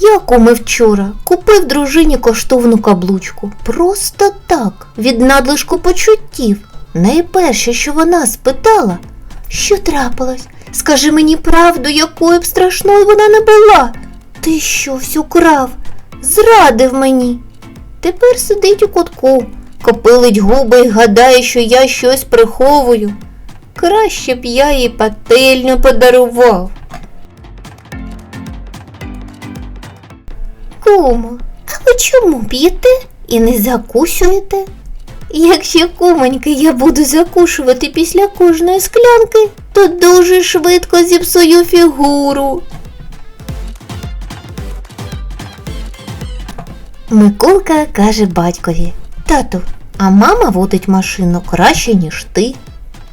Я куми вчора купив дружині коштовну каблучку. Просто так, від надлишку почуттів. Найперше, що вона спитала, що трапилось? Скажи мені правду, якою б страшною вона не була. Ти щось украв, зрадив мені. Тепер сидить у кутку, копилить губи і гадає, що я щось приховую. Краще б я їй пательню подарував. Кумо, а ви чому п'єте і не закусуєте? Якщо кумоньки я буду закушувати після кожної склянки, то дуже швидко зіпсую фігуру. Миколка каже батькові Тату, а мама водить машину краще, ніж ти.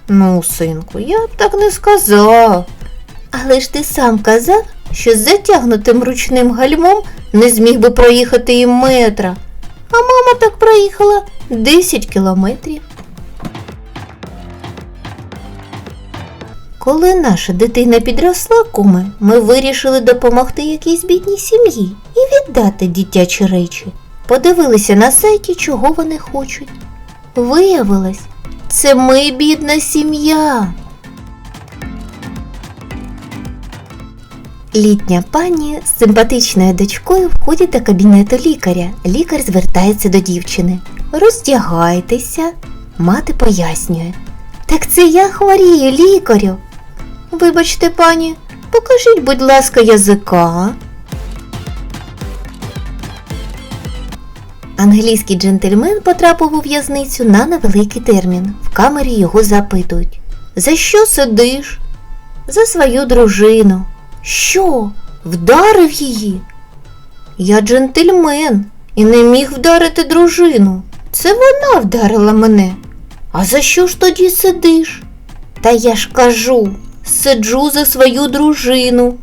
Ну, синку, я б так не сказав. Але ж ти сам казав, що з затягнутим ручним гальмом не зміг би проїхати і метра. А мама так проїхала 10 кілометрів. Коли наша дитина підросла, куми, ми вирішили допомогти якійсь бідній сім'ї і віддати дитячі речі. Подивилися на сайті, чого вони хочуть. Виявилось, це ми бідна сім'я. Літня пані з симпатичною дочкою входить до кабінету лікаря. Лікар звертається до дівчини. Роздягайтеся. Мати пояснює. Так це я хворію, лікарю. Вибачте, пані, покажіть, будь ласка, язика. Англійський джентльмен потрапив у в'язницю на невеликий термін. В камері його запитують. За що сидиш? За свою дружину. Що? Вдарив її? Я джентльмен і не міг вдарити дружину. Це вона вдарила мене. А за що ж тоді сидиш? Та я ж кажу, сиджу за свою дружину.